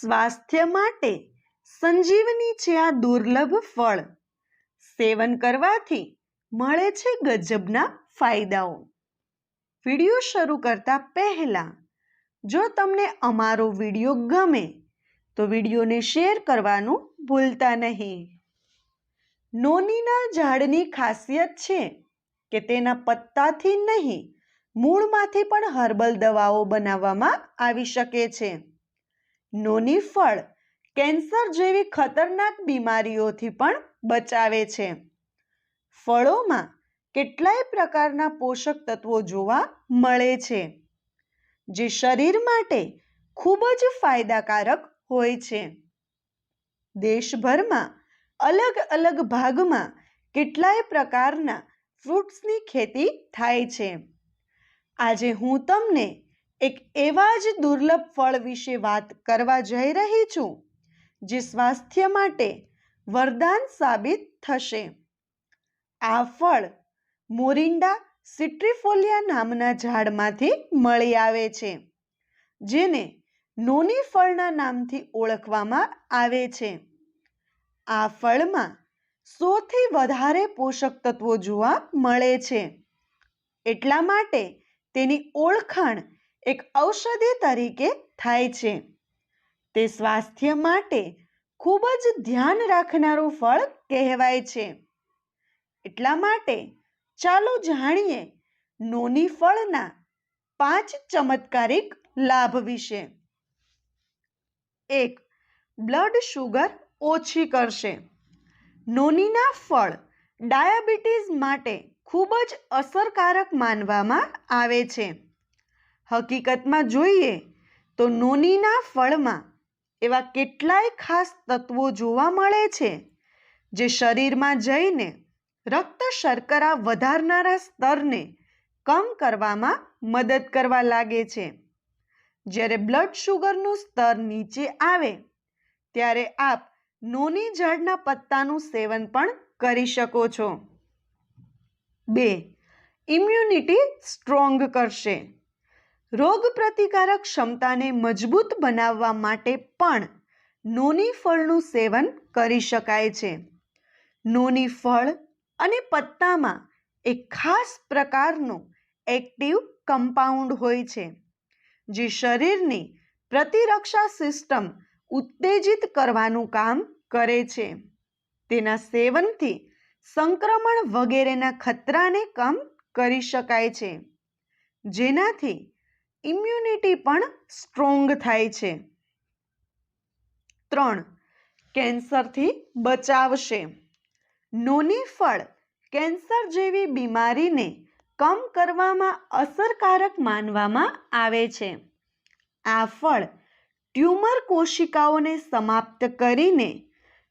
સ્વાસ્થ્ય માટે સંજીવની છે આ દુર્લભ ફળ. સેવન કરવાથી મળે છે ગજબના ફાયદાઓ. વીડિયો શરૂ કરતા પહેલા, જો તમને અમારો વીડિયો ગમે, તો વિડીયોને શેર કરવાનું ભૂલતા નહીં. નોનીના ઝાડની ખાસિયત છે કે તેના પત્તાથી નહીં, મૂળમાંથી પણ હર્બલ દવાઓ બનાવવામાં આવી શકે છે. નોની ફળ કેન્સર જેવી ખતરનાક બીમારીઓથી પણ બચાવે છે. ફળોમાં કેટલાય પ્રકારના પોષક તત્વો જોવા મળે છે, જે શરીર માટે ખૂબ જ ફાયદાકારક હોય છે. દેશભરમાં અલગ અલગ ભાગમાં કેટલાય પ્રકારના ફ્રૂટ્સની ખેતી થાય છે. આજે હું તમને એક એવા જ દુર્લભ ફળ વિશે વાત કરવા જઈ રહી છું, જે સ્વાસ્થ્ય માટે વરદાન સાબિત થશે. આ ફળ મોરિન્ડા સિટ્રીફોલિયા નામના ઝાડમાંથી મળી આવે છે, જેને નોની ફળના નામથી ઓળખવામાં આવે છે. આ ફળમાં સોથી વધારે પોષક તત્વો જોવા મળે છે. એટલા માટે તેની ઓળખાણ એક ઔષધિ તરીકે થાય છે. તે સ્વાસ્થ્ય માટે ખૂબ જ ધ્યાન રાખનારું ફળ કહેવાય છે. એટલા માટે ચાલો જાણીએ નોની ફળના પાંચ ચમત્કારિક લાભ વિશે. એક, બ્લડ શુગર ઓછી કરશે. નોનીના ફળ ડાયાબિટીસ માટે ખૂબ જ અસરકારક માનવામાં આવે છે. હકીકતમાં જોઈએ તો નોનીના ફળમાં એવા કેટલાય ખાસ તત્વો જોવા મળે છે જે શરીરમાં જઈને રક્ત શર્કરા વધારનારા સ્તરને કમ કરવામાં મદદ કરવા લાગે છે. જ્યારે બ્લડ શુગરનું સ્તર નીચે આવે, ત્યારે આપ નોની ઝાડના પત્તાનું સેવન પણ કરી શકો છો. બે ઇમ્યુનિટી સ્ટ્રોંગ કરશે. રોગ પ્રતિકારક ક્ષમતાને મજબૂત બનાવવા માટે પણ નોની ફળનું સેવન કરી શકાય છે. નોની ફળ અને પત્તામાં એક ખાસ પ્રકારનું એક્ટિવ કમ્પાઉન્ડ હોય છે, જે શરીરની પ્રતિરક્ષા સિસ્ટમ ઉત્તેજિત કરવાનું કામ કરે છે. તેના સેવનથી સંક્રમણ વગેરેના ખતરાને કમ કરી શકાય છે. જેનાથી ઇમ્યુનિટી પણ સ્ટ્રોંગ થાય છે. ત્રણ, કેન્સરથી બચાવશે. નોની ફળ કેન્સર જેવી બીમારીને કમ કરવામાં અસરકારક માનવામાં આવે છે. આ ફળ ટ્યુમર કોશિકાઓને સમાપ્ત કરીને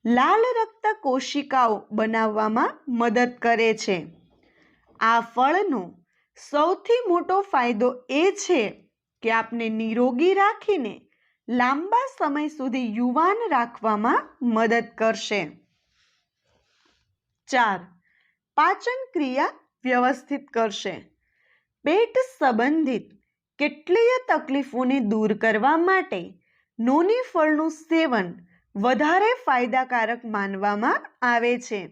લાલ રક્ત કોશિકાઓ બનાવવામાં મદદ કરે છે. આ ફળનો સૌથી મોટો ફાયદો એ છે કે આપને નિરોગી રાખીને લાંબા સમય સુધી યુવાન રાખવામાં મદદ કરશે. ચાર, પાચન ક્રિયા વ્યવસ્થિત કરશે. પેટ સંબંધિત કેટલીય તકલીફોને દૂર કરવા માટે નોની ફળનું સેવન વધારે ફાયદાકારક માનવામાં આવે છે.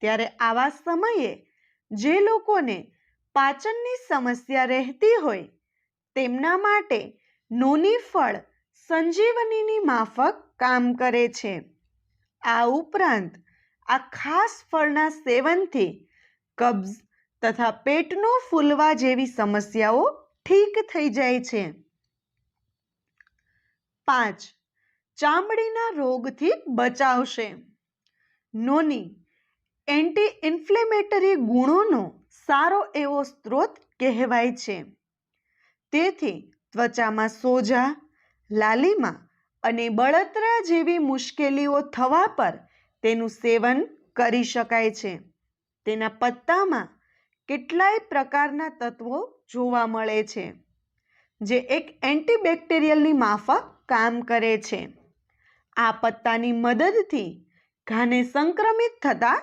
ત્યારે આવા સમયે જે લોકોને પાચનની સમસ્યા રહેતી હોય, તેમના માટે નોની ફળ સંજીવનીની માફક કામ કરે છે. આ ઉપરાંત, આ ખાસ ફળના સેવનથી કબ્જ તથા પેટનો ફૂલવા જેવી સમસ્યાઓ ઠીક થઈ જાય છે. પાંચ, ચામડીના રોગથી બચાવશે. નોની એન્ટી ઇન્ફ્લેમેટરી ગુણોનો સારો એવો સ્ત્રોત કહેવાય છે. તેથી ત્વચામાં સોજા, લાલીમાં અને બળતરા જેવી મુશ્કેલીઓ થવા પર તેનું સેવન કરી શકાય છે. તેના પત્તામાં કેટલાય પ્રકારના તત્વો જોવા મળે છે, જે એક એન્ટીબેક્ટેરિયલની માફક કામ કરે છે. આ પત્તાની મદદથી ઘાને સંક્રમિત થતાં